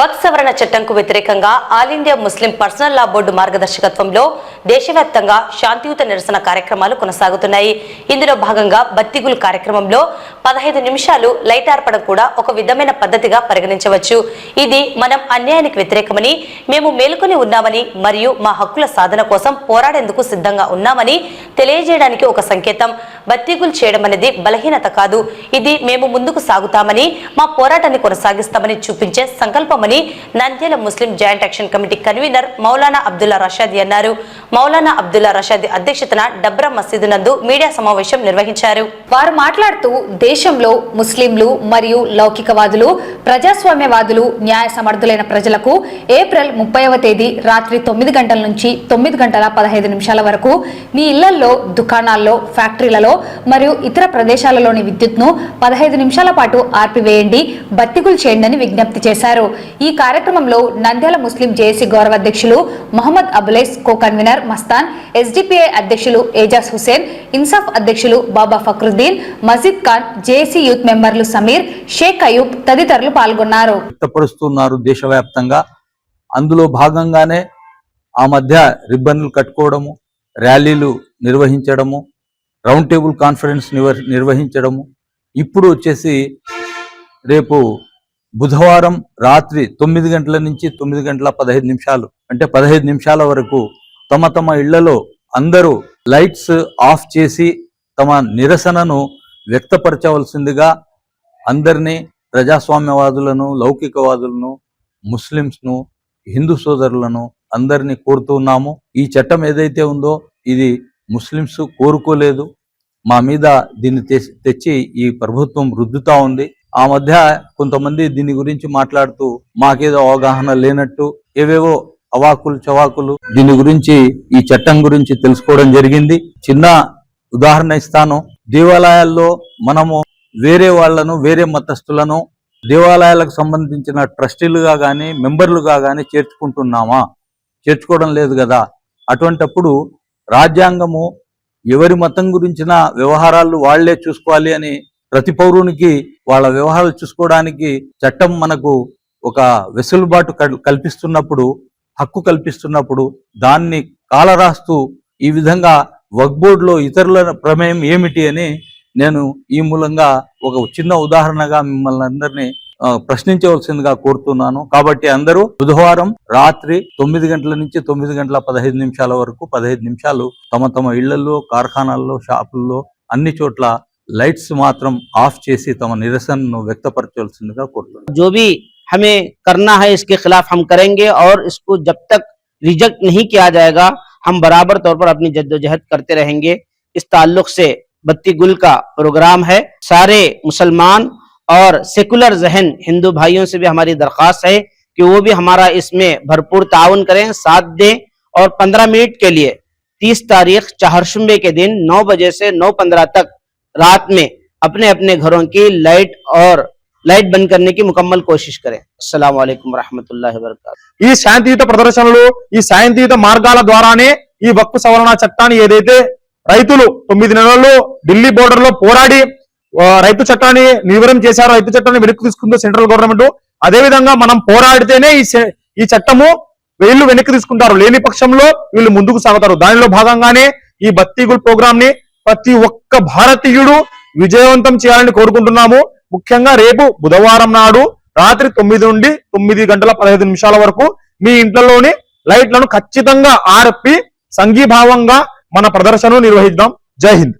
వక్ సవరణ చట్టంకు వ్యతిరేకంగా All India Muslim Personal Law Board మార్గదర్శకత్వంలో దేశవ్యాప్తంగా శాంతియుత నిరసన కార్యక్రమాలు కొనసాగుతున్నాయి. ఇందులో భాగంగా బత్తిగుల్ కార్యక్రమంలో పదహైదు నిమిషాలు లైట్ ఆర్పడం కూడా ఒక విధమైన పద్ధతిగా పరిగణించవచ్చు. ఇది మనం అన్యాయానికి వ్యతిరేకమని మేము మేలుకొని ఉన్నామని మరియు మా హక్కుల సాధన కోసం పోరాడేందుకు సిద్ధంగా ఉన్నామని తెలియజేయడానికి ఒక సంకేతం. బత్తిగుల్ చేయడం అనేది బలహీనత కాదు. ఇది మేము ముందుకు సాగుతామని మా పోరాటాన్ని కొనసాగిస్తామని చూపించే సంకల్పం సంకల్పమని Nandyal Muslim Joint Action Committee convener Maulana Abdullah Rashad అన్నారు. మౌలానా అబ్దుల్లా రషాద్ అధ్యక్షతన డబ్రా మసీదు నందు మీడియా సమావేశం నిర్వహించారు. వారు మాట్లాడుతూ దేశంలో ముస్లింలు మరియు లౌకికవాదులు ప్రజాస్వామ్యవాదులు న్యాయ సమర్థులైన ప్రజలకు ఏప్రిల్ ముప్పైవ తేదీ రాత్రి తొమ్మిది గంటల నుంచి తొమ్మిది గంటల పదహైదు నిమిషాల వరకు మీ ఇళ్ళల్లో దుకాణాల్లో ఫ్యాక్టరీలలో మరియు ఇతర ప్రదేశాలలోని విద్యుత్ను పదహైదు నిమిషాల పాటు ఆర్పివేయండి బత్తిగులు చేయండి అని విజ్ఞప్తి చేశారు. ఈ కార్యక్రమంలో నంద్యాల ముస్లిం జేఏసీ గౌరవ అధ్యక్షులు Mohammed Abules co convener Mastan SDPI అధ్యక్షులు ఏజాజ్ హుసేన్ ఇన్సాఫ్ అధ్యక్షులు బాబా ఫక్రుద్దీన్ మజీద్ ఖాన్ జేఏసీ యూత్ మెంబర్లు సమీర్ షేక్ అయూబ్ తదితరులు పాల్గొన్నారు. వ్యక్తపరుస్తున్నారు దేశవ్యాప్తంగా. అందులో భాగంగానే ఆ మధ్య రిబ్బన్లు కట్టుకోవడము ర్యాలీలు నిర్వహించడము రౌండ్ టేబుల్ కాన్ఫరెన్స్ నిర్వహించడము. ఇప్పుడు వచ్చేసి రేపు బుధవారం రాత్రి తొమ్మిది గంటల నుంచి తొమ్మిది గంటల పదహైదు నిమిషాలు అంటే పదహైదు నిమిషాల వరకు తమ తమ ఇళ్ళలో అందరూ లైట్స్ ఆఫ్ చేసి తమ నిరసనను వ్యక్తపరచవలసిందిగా అందరినీ ప్రజాస్వామ్యవాదులను లౌకికవాదులను ముస్లింస్ను హిందూ సోదరులను అందరినీ కోరుతున్నాము ఈ చట్టం ఏదైతే ఉందో ఇది ముస్లింస్ కోరుకోలేదు. మా మీద దీన్ని తెచ్చి ఈ ప్రభుత్వం రుద్దుతా ఉంది. ఆ మధ్య కొంతమంది దీని గురించి మాట్లాడుతూ మాకేదో అవగాహన లేనట్టు ఏవేవో అవాకులు చవాకులు దీని గురించి ఈ చట్టం గురించి తెలుసుకోవడం జరిగింది. చిన్న ఉదాహరణ ఇస్తాను. దేవాలయాల్లో మనము వేరే వాళ్ళను వేరే మతస్థులను దేవాలయాలకు సంబంధించిన ట్రస్టీలుగా కానీ మెంబర్లుగా కానీ చేర్చుకుంటున్నామా? చేర్చుకోవడం లేదు కదా. అటువంటప్పుడు రాజ్యాంగము ఎవరి మతం గురించిన వ్యవహారాలు వాళ్ళే చూసుకోవాలి అని ప్రతి పౌరునికి వాళ్ళ వ్యవహారాలు చూసుకోవడానికి చట్టం మనకు ఒక వెసులుబాటు కల్- కల్పిస్తున్నప్పుడు హక్కు కల్పిస్తున్నప్పుడు దాన్ని కాలరాస్తూ ఈ విధంగా వక్ బోర్డులో ఇతరుల ప్రమేయం ఏమిటి అని నేను ఈ మూలంగా ఒక చిన్న ఉదాహరణగా మిమ్మల్ని అందరినీ ప్రశ్నించవలసిందిగా కోరుతున్నాను. కాబట్టి అందరూ బుధవారం రాత్రి తొమ్మిది గంటల నుంచి తొమ్మిది గంటల పదహైదు నిమిషాల వరకు పదహైదు నిమిషాలు తమ తమ ఇళ్ళలో కార్ఖానాల్లో షాపుల్లో అన్ని చోట్ల లైట్స్ మాత్రం ఆఫ్ చేసి తమ నిరసనను వ్యక్తపరచవలసిందిగా కోరుతున్నాను जो भी हमें करना है इसके खिलाफ हम करेंगे और इसको जब तक रिजेक्ट नहीं किया जाएगा हम बराबर तौर पर अपनी जद्दोजहद करते रहेंगे इस ताल्लुक से बत्ती गुल का प्रोग्राम है सारे मुसलमान और सेकुलर जहन हिंदू भाइयों से भी हमारी दरख्वास्त है कि वो भी हमारा इसमें भरपूर ताउन करें साथ दें और 15 मिनट के लिए 30 तारीख चाहरशुम्बे के दिन 9 बजे से 9:15 तक रात में अपने अपने घरों की लाइट और लाइट बंद करने की मुकम्मल कोशिश करें अस्सलाम वालेकुम रहमतुल्लाहि व बरकातहू ఈ శాంతియుత ప్రదర్శనలు ఈ శాంతియుత మార్గాల ద్వారానే ఈ వక్కు సవరణ చట్టాన్ని ఏదైతే రైతులు తొమ్మిది నెలల్లో ఢిల్లీ బోర్డర్ లో పోరాడి ఆ, రైతు చట్టాన్ని నిర్వహణ చేశారు రైతు చట్టాన్ని వెనక్కి తీసుకుందో సెంట్రల్ గవర్నమెంట్ అదే విధంగా మనం పోరాడితేనే ఈ సె- ఈ చట్టము వీళ్ళు వెనక్కి తీసుకుంటారు లేని పక్షంలో వీళ్ళు ముందుకు సాగుతారు దానిలో భాగంగానే ఈ బత్తీగుల్ ప్రోగ్రామ్ ని ప్రతి ఒక్క భారతీయుడు విజయవంతం చేయాలని కోరుకుంటున్నాము. ముఖ్యంగా రేపు బుధవారం నాడు రాత్రి తొమ్మిది నుండి తొమ్మిది గంటల పదహైదు నిమిషాల వరకు మీ ఇంట్లోని లైట్లను ఖచ్చితంగా ఆర్పి సంఘీభావంగా మన ప్రదర్శనను నిర్వహిద్దాం. జై హింద్.